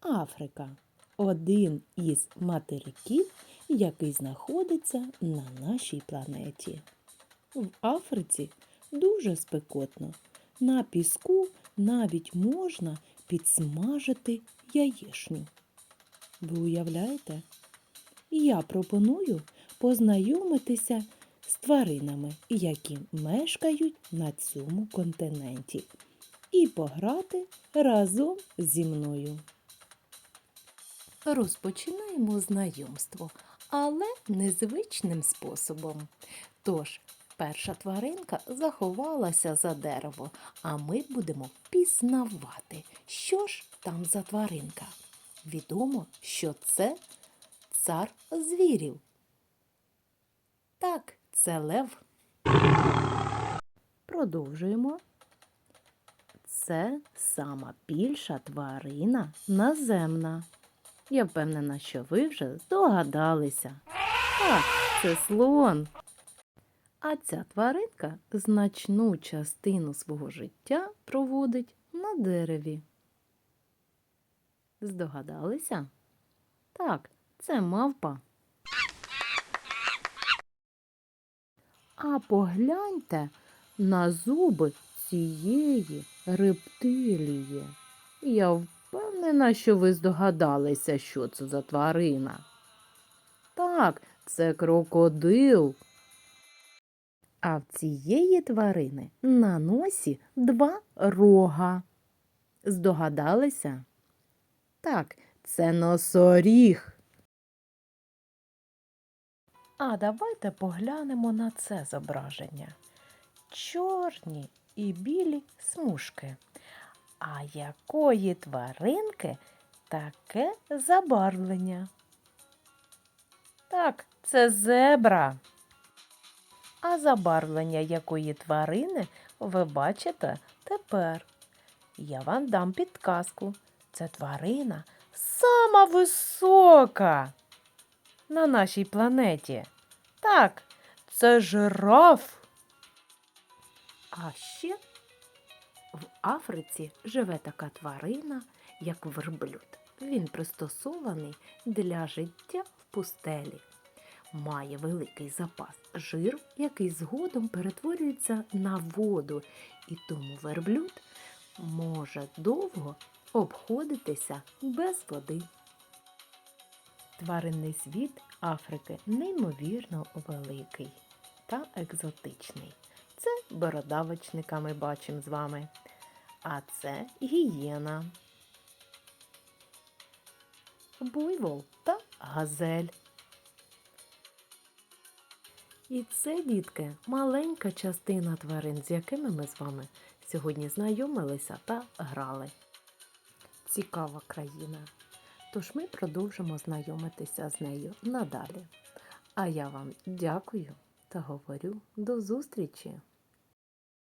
Африка один із материків, який знаходиться на нашій планеті. В Африці дуже спекотно. На піску навіть можна підсмажити яєшню. Ви уявляєте? Я пропоную познайомитися з тваринами, які мешкають на цьому континенті, і пограти разом зі мною. Розпочинаємо знайомство, але незвичним способом. Тож, перша тваринка заховалася за дерево, а ми будемо пізнавати, що ж там за тваринка. Відомо, що це цар звірів. Так, це лев. Продовжуємо. Це сама більша тварина наземна. Я впевнена, що ви вже здогадалися. Так, це слон. А ця тваринка значну частину свого життя проводить на дереві. Здогадалися? Так, це мавпа. А погляньте на зуби цієї рептилії. Я впевнена, що ви здогадалися, що це за тварина. Так, це крокодил. А в цієї тварини на носі два рога. Здогадалися? Так, це носоріг. А давайте поглянемо на це зображення. Чорні і білі смужки. А якої тваринки таке забарвлення? Так, це зебра. А забарвлення якої тварини ви бачите тепер? Я вам дам підказку. Це тварина сама висока на нашій планеті. Так, це жираф. А ще в Африці живе така тварина, як верблюд. Він пристосований для життя в пустелі. Має великий запас жиру, який згодом перетворюється на воду, і тому верблюд може довго обходитися без води. Тваринний світ Африки неймовірно великий та екзотичний. Це бородавочника ми бачимо з вами. А це гієна, буйвол та газель. І це, дітки, маленька частина тварин, з якими ми з вами сьогодні знайомилися та грали. Цікава країна. Тож ми продовжимо знайомитися з нею надалі. А я вам дякую та говорю до зустрічі!